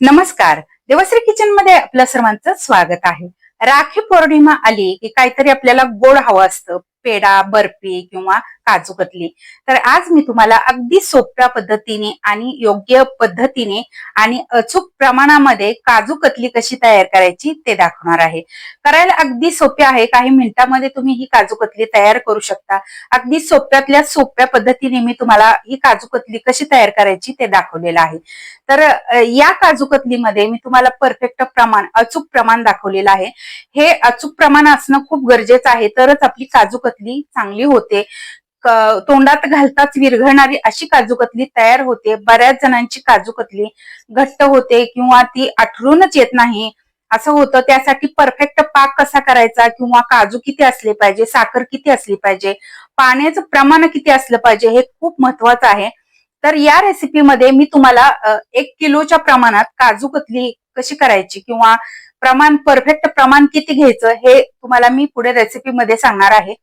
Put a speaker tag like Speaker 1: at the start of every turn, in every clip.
Speaker 1: नमस्कार. देवश्री किचनमध्ये आपल्या सर्वांचं स्वागत आहे. राखी पौर्णिमा आली की काहीतरी आपल्याला गोड हवं असतं. पेढा बर्फी किंवा काजू कतली. तर आज मी तुम्हाला अगदी सोप्या पद्धतीने आणि योग्य पद्धतीने आणि अचूक प्रमाणामध्ये काजू कतली कशी तयार करायची ते दाखवणार आहे. करायला अगदी सोपे आहे. काही मिनिटांमध्ये तुम्ही ही काजू कतली तयार करू शकता. अगदी सोप्यातल्या सोप्या पद्धतीने मी तुम्हाला ही काजू कतली कशी तयार करायची ते दाखवलेलं आहे. तर या काजू कतलीमध्ये मी तुम्हाला परफेक्ट प्रमाण अचूक प्रमाण दाखवलेलं आहे. हे अचूक प्रमाण असणं खूप गरजेचं आहे. तरच आपली काजू कतली चांगली होते. तोंडात घालताच विरघळणारी अशी काजूकतली तयार होते. बऱ्याच जणांची काजूकतली घट्ट होते किंवा ती आठरूनच येत नाही. असं होतं त्यासाठी परफेक्ट पाक कसा करायचा किंवा काजू किती असले पाहिजे साखर किती असली पाहिजे पाण्याचं प्रमाण किती असलं पाहिजे हे खूप महत्वाचं आहे. तर या रेसिपीमध्ये मी तुम्हाला एक किलोच्या प्रमाणात काजू कतली कशी करायची किंवा प्रमाण परफेक्ट प्रमाण किती घ्यायचं हे तुम्हाला मी पुढे रेसिपीमध्ये सांगणार आहे.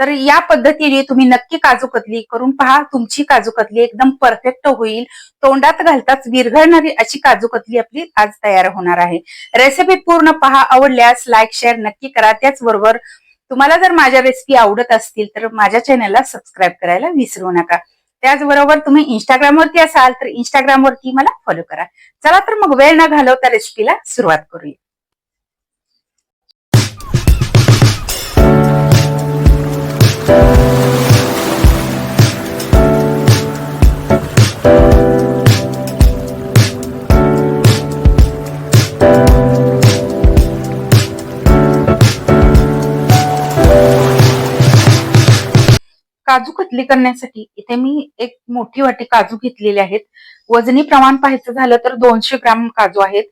Speaker 1: तर या पद्धतीने तुम्ही नक्की काजू कतली करून पहा. तुमची काजू कतली एकदम परफेक्ट होईल. तोंडात घालताच विरघळणारी अशी काजू कतली आपली आज तयार होणार आहे. रेसिपी पूर्ण पहा आवडल्यास लाईक शेअर नक्की करा. त्याचबरोबर तुम्हाला जर माझ्या रेसिपी आवडत असतील तर माझ्या चॅनलला सबस्क्राईब करायला विसरू नका. त्याचबरोबर तुम्ही इंस्टाग्रामवरती असाल तर इंस्टाग्रामवरती मला फॉलो करा. चला तर मग वेळ न घालवता रेसिपीला सुरुवात करूया. खरेदी करण्यासाठी इथे मी एक मोठी वाटी काजू घेतलेले आहेत. वजनी प्रमाण पाहायचं झालं तर दोनशे ग्राम काजू आहेत.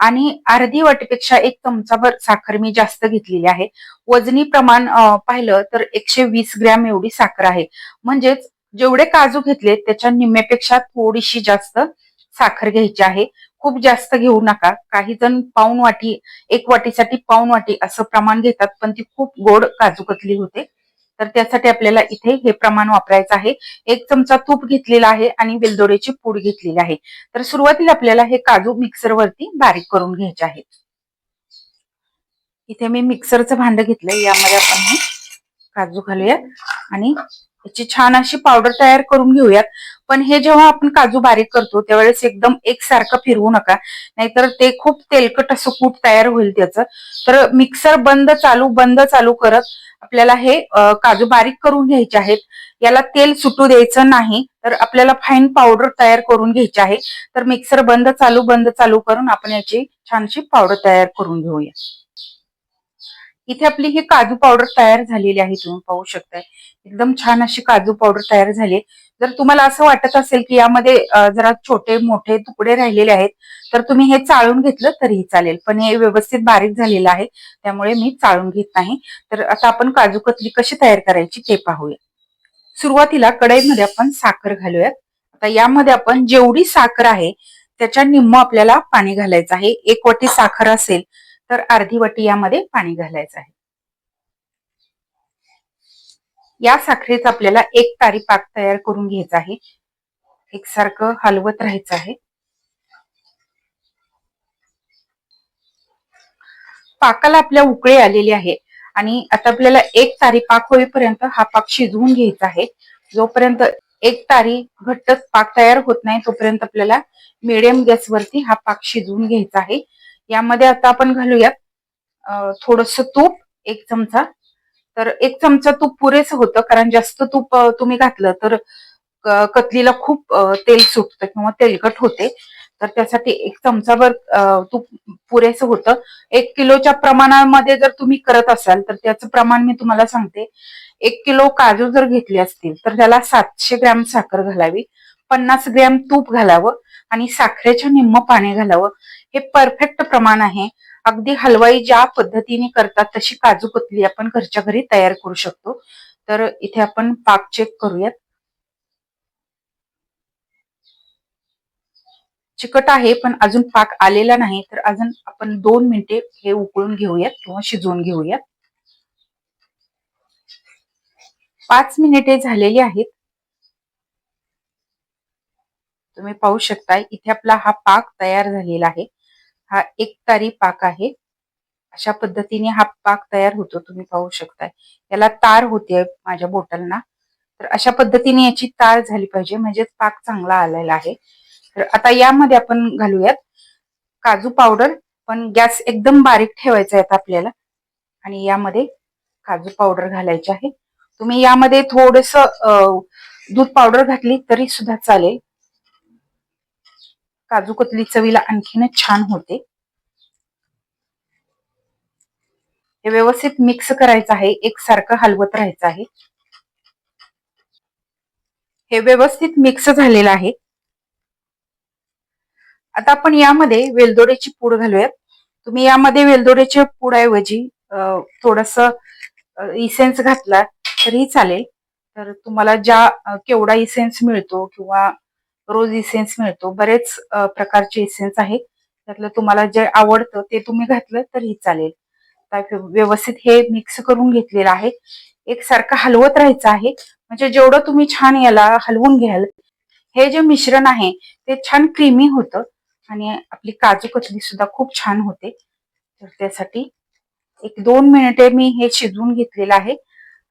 Speaker 1: आणि अर्धी वाटीपेक्षा एक चमचाभर साखर मी जास्त घेतलेली आहे. वजनी प्रमाण पाहिलं तर एकशे वीस ग्रॅम एवढी साखर आहे. म्हणजेच जेवढे काजू घेतले त्याच्या निम्म्यापेक्षा थोडीशी जास्त साखर घ्यायची आहे. खूप जास्त घेऊ नका. काही जण पाऊन वाटी एक वाटीसाठी पाऊन वाटी असं प्रमाण घेतात पण ती खूप गोड काजू कतली होते. तर त्यासाठी आपल्याला इथे हे प्रमाण वापरायचं आहे. एक चमचा तूप घेतलेला आहे आणि वेलदोड्याची पूड घेतलेली आहे. तर सुरुवातीला आपल्याला हे काजू मिक्सर वरती बारीक करून घ्यायचे आहे. इथे मी मिक्सरचं भांड घेतलंय. यामध्ये आपण हे काजू घालूयात आणि याची छान अशी पावडर तयार करून घेऊयात. पण हे जेव्हा आपण काजू बारीक करतो त्यावेळेस एकदम एकसारखं फिरवू नका. नाहीतर ते खूप तेलकट असं कूट तयार होईल त्याचं. तर मिक्सर बंद चालू बंद चालू करत आपल्याला हे काजू बारीक करून घ्यायचे आहेत. याला तेल सुटू द्यायचं नाही. तर आपल्याला फाईन पावडर तयार करून घ्यायची आहे. तर मिक्सर बंद चालू बंद चालू करून आपण याची छानशी पावडर तयार करून घेऊया. इथे आपली ही काजू पावडर तयार झालेली आहे तुम्ही पाहू शकताय. एकदम छान अशी काजू पावडर तयार झाली जर तुम्हाला असं वाटत असेल की यामध्ये जरा छोटे मोठे तुकडे राहिलेले आहेत तर तुम्ही हे चाळून घेतलं तरीही चालेल. पण हे व्यवस्थित बारीक झालेलं आहे त्यामुळे मी चाळून घेत नाही. तर आता आपण काजू कतली कशी तयार करायची ते पाहूया. सुरुवातीला कढईमध्ये आपण साखर घालूयात. आता यामध्ये आपण जेवढी साखर आहे त्याच्या निम्म आपल्याला पाणी घालायचं आहे. एक वाटी साखर असेल तर अर्धी वाटी यामध्ये पाणी घालायचं आहे. या साखरेचा आपल्याला एक तारी पाक तयार करून घ्यायचा आहे. एकसारखं हलवत राहायचं आहे. पाकाला आपल्या उकळी आलेली आहे आणि आता आपल्याला एक तारी पाक होईपर्यंत हा पाक शिजवून घ्यायचा आहे. जोपर्यंत एक तारी घट्ट पाक तयार होत नाही तोपर्यंत आपल्याला मिडियम गॅसवरती हा पाक शिजवून घ्यायचा आहे. यामध्ये आता आपण घालूयात थोडस तूप एक चमचा. तर एक चमचा तूप पुरेसं होतं कारण जास्त तूप तुम्ही घातलं तर कतलीला खूप तेल सुटतं किंवा तेलकट होते. तर त्यासाठी एक चमचाभर तूप पुरेसं होतं. एक किलोच्या प्रमाणामध्ये जर तुम्ही करत असाल तर त्याचं प्रमाण मी तुम्हाला सांगते. एक किलो काजू जर घेतले असतील तर त्याला सातशे ग्रॅम साखर घालावी. पन्नास ग्रॅम तूप घालावं. आणि साखरेच्या निम्म पाणी घालावं. हे परफेक्ट प्रमाण आहे. अगदी हलवाई ज्या पद्धतीने करतात तशी काजू कतली आपण घरच्या घरी तयार करू शकतो. तर इथे आपण पाक चेक करूयात. चिकट आहे पण अजून पाक आलेला नाही. तर अजून आपण दोन मिनिटे हे उकळून घेऊयात किंवा शिजवून घेऊयात. पाच मिनिटे झालेली आहेत. तुम्ही पाहू शकता इथे आपला हा पाक तयार झालेला आहे. हा एक तारी पाक आहे. अशा पद्धतीने हा पाक तयार होतो तुम्ही पाहू शकताय. याला तार होते माझ्या बोटलना तर अशा पद्धतीने याची तार झाली पाहिजे म्हणजेच पाक चांगला आलेला आहे. तर आता यामध्ये आपण घालूयात काजू पावडर पण गॅस एकदम बारीक ठेवायचा आहे आपल्याला. आणि यामध्ये काजू पावडर घालायची आहे. तुम्ही यामध्ये थोडस दूध पावडर घातली तरी सुद्धा चालेल. काजू कतली चवीला आणखीनच छान होते. हे व्यवस्थित मिक्स करायचं आहे एकसारखं हलवत राहायचं आहे. हे व्यवस्थित मिक्स झालेलं आहे. आता आपण यामध्ये वेलदोड्याची पूड घालूयात. तुम्ही यामध्ये वेलदोड्याच्या पूडऐवजी थोडस इसेन्स घातला तरीही चालेल. तर तुम्हाला ज्या केवढा इसेन्स मिळतो किंवा रोज इसेन्स मिळतो. बरेच प्रकारचे इसेन्स आहे त्यातलं तुम्हाला जे आवडतं ते तुम्ही घातलं तरी चालेल. व्यवस्थित हे मिक्स करून घेतलेलं आहे. एकसारखं हलवत राहायचं आहे. म्हणजे जेवढं तुम्ही छान याला हलवून घ्याल हे जे मिश्रण आहे ते छान क्रीमी होतं आणि आपली काजू कतली सुद्धा खूप छान होते. तर त्यासाठी एक दोन मिनिटे मी हे शिजवून घेतलेलं आहे.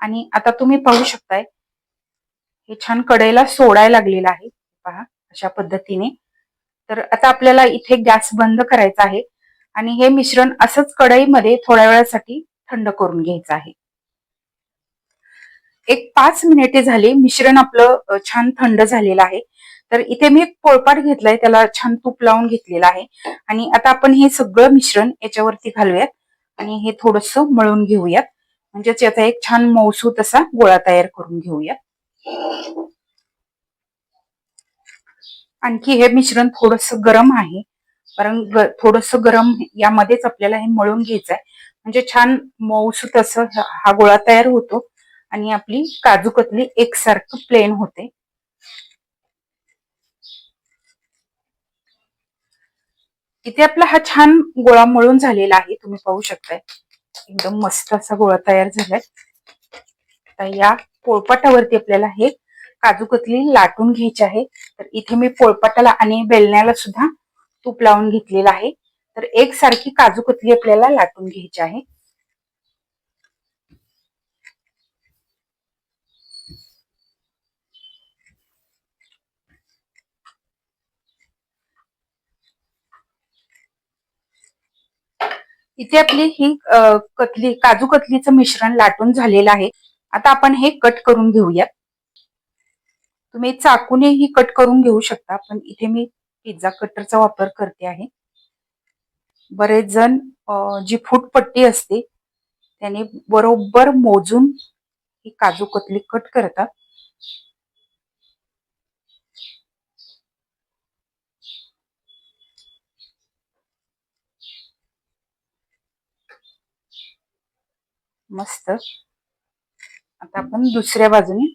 Speaker 1: आणि आता तुम्ही पाहू शकताय हे छान कडेला सोडायला लागलेलं आहे. पहा अशा पद्धतीने. तर आता आपल्याला इथे गॅस बंद करायचा आहे आणि हे मिश्रण असंच कढईमध्ये थोड्या वेळासाठी थंड करून घ्यायचं आहे. एक पाच मिनिटे झाली मिश्रण आपलं छान थंड झालेलं आहे. तर इथे मी पोळपाट घेतलाय त्याला छान तूप लावून घेतलेलं आहे. आणि आता आपण हे सगळं मिश्रण याच्यावरती घालूयात आणि हे थोडस मळून घेऊयात. म्हणजेच याचा एक छान मौसूत असा गोळा तयार करून घेऊयात. आणखी हे मिश्रण थोडस गरम आहे. कारण थोडस गरम यामध्येच आपल्याला हे मळून घ्यायचं आहे म्हणजे छान मऊसूत असं हा गोळा तयार होतो. आणि आपली काजू कतली एकसारखं प्लेन होते. इथे आपला हा छान गोळा मळून झालेला आहे. तुम्ही पाहू शकताय. एकदम मस्त असा गोळा तयार झालाय. तर या पोळपाटावरती आपल्याला हे काजू कतली लाटून घ्यायची आहे. तर इथे मी पोळपाटाला आणि बेलण्याला सुद्धा तूप लावून घेतलेलं आहे. तर एक सारखी काजू कतली आपल्याला लाटून घ्यायची आहे. इथे आपली ही कतली काजू कतलीचं मिश्रण लाटून झालेलं आहे. आता आपण हे कट करून घेऊयात. तुम्ही चाकूने ही कट करून घेऊ शकता पण इथे मी पिझ्झा कटरचा वापर करते आहे. बरेच जण जी फूटपट्टी असते त्याने बरोबर मोजून ही काजू कतली कट करतात. मस्त. आता आपण दुसऱ्या बाजूने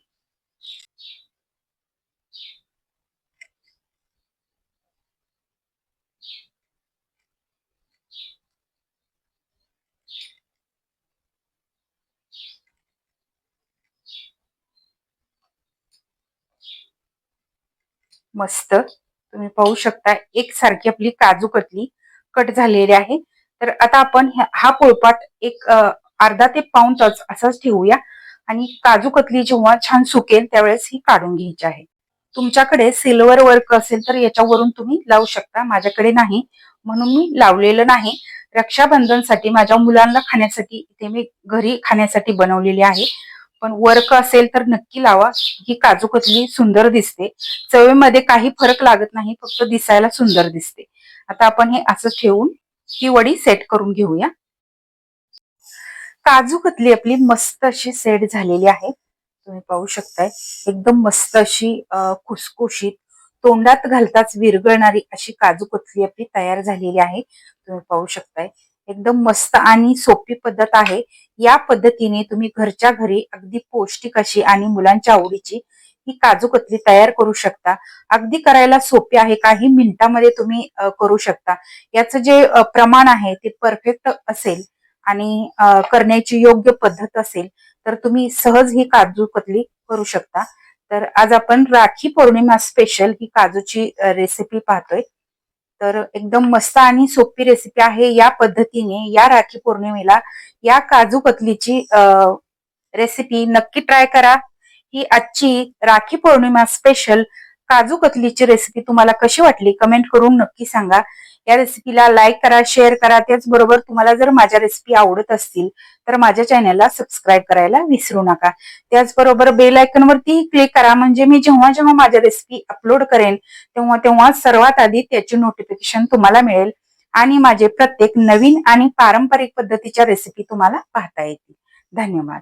Speaker 1: मस्त. तुम्ही पाहू शकता एकसारखी आपली काजू कतली कट झालेली आहे. तर आता आपण हा पोळपाट एक अर्धा ते पाऊन तास असाच ठेवूया. आणि काजू कतली जेव्हा छान सुकेल त्यावेळेस ही काढून घ्यायची आहे. तुमच्याकडे सिल्वर वर्क असेल तर याच्यावरून तुम्ही लावू शकता. माझ्याकडे नाही म्हणून मी लावलेलं नाही. रक्षाबंधनसाठी माझ्या मुलांना खाण्यासाठी इथे मी घरी खाण्यासाठी बनवलेली आहे. पण वर्क असेल तर नक्की लावा. ही काजू कतली सुंदर दिसते. चवीमध्ये काही फरक लागत नाही फक्त दिसायला सुंदर दिसते. आता आपण हे असं ठेवून ही वडी सेट करून घेऊया. काजू कतली आपली मस्त अशी सेट झालेली आहे. तुम्ही पाहू शकताय. एकदम मस्त अशी खुसखुशीत तोंडात घालताच विरगळणारी अशी काजू कतली आपली तयार झालेली आहे. तुम्ही पाहू शकताय. एकदम मस्त आणि सोपी पद्धत आहे. या पद्धतीने तुम्ही घरच्या घरी अगदी पौष्टिक अशी आणि मुलांच्या आवडीची ही काजू कतली तयार करू शकता. अगदी करायला सोपी आहे काही मिनिटामध्ये तुम्ही करू शकता. याचं जे प्रमाण आहे ते परफेक्ट असेल आणि करण्याची योग्य पद्धत असेल तर तुम्ही सहज ही काजू कतली करू शकता. तर आज आपण राखी पौर्णिमा स्पेशल ही काजूची रेसिपी पाहतोय. तर एकदम मस्त आणि सोपी रेसिपी आहे या पद्धतीने या राखी पौर्णिमेला या काजू कतलीची रेसिपी नक्की ट्राय करा. ही आजची राखी पौर्णिमा स्पेशल काजू कतलीची रेसिपी तुम्हाला कशी वाटली कमेंट करून नक्की सांगा. या रेसिपीला लाईक करा शेअर करा. त्याचबरोबर तुम्हाला जर माझ्या रेसिपी आवडत असतील तर माझ्या चॅनलला सबस्क्राईब करायला विसरू नका. त्याचबरोबर बेल आयकन वरती क्लिक करा. म्हणजे मी जेव्हा जेव्हा माझ्या रेसिपी अपलोड करेन तेव्हा तेव्हा सर्वात आधी त्याची नोटिफिकेशन तुम्हाला मिळेल आणि माझे प्रत्येक नवीन आणि पारंपरिक पद्धतीच्या रेसिपी तुम्हाला पाहता येतील. धन्यवाद.